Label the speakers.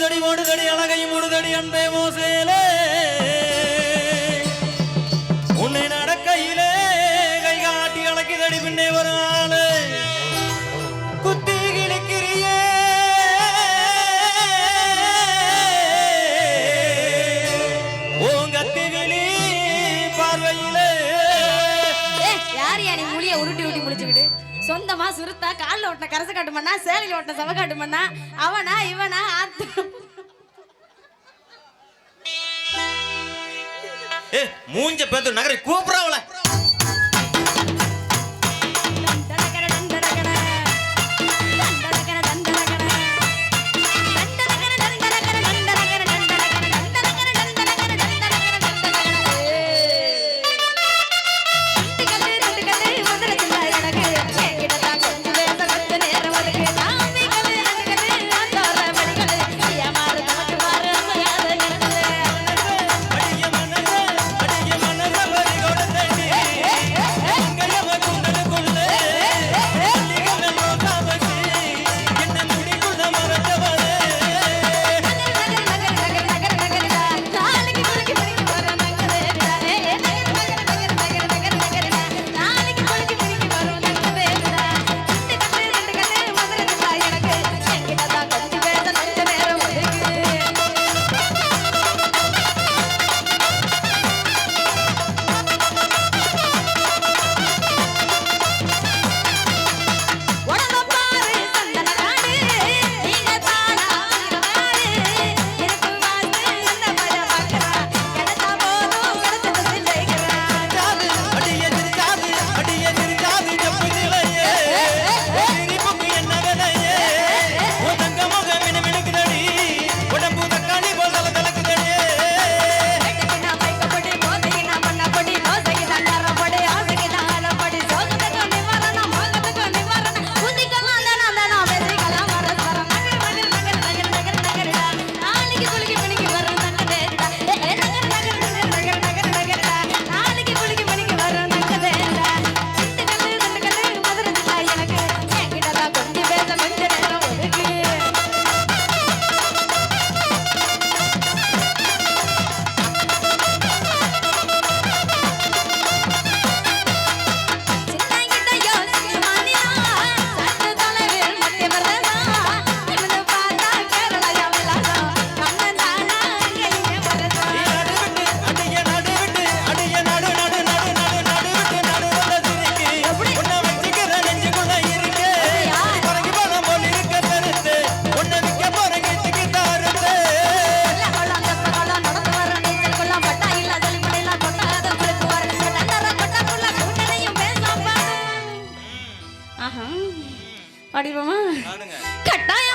Speaker 1: மூடுதடி மூடுதடி அழகை மூடுதடி அன்பே மோசேலே. உன்னை நடக்கையிலே கை காட்டி அழகிதடி பின்னே ஒரு ஆளு. குத்தி கிழிக்கிறியே. உன் கத்தி விழி பார்வையிலே.
Speaker 2: ஏய், யார் யா நீ உருட்டி உருட்டி முடிச்சுக்கிட்டு சொந்தமா சுருத்தா கால்ல ஓட்டின கரச காட்டுமண்ணா சேலையில ஓட்டின சவ காட்டுமண்ணா அவனா இவனா ஆத்து
Speaker 1: மூஞ்ச பேத்து நகரை கூப்பிடாவல பாடிடுவோமா கட்டாயம்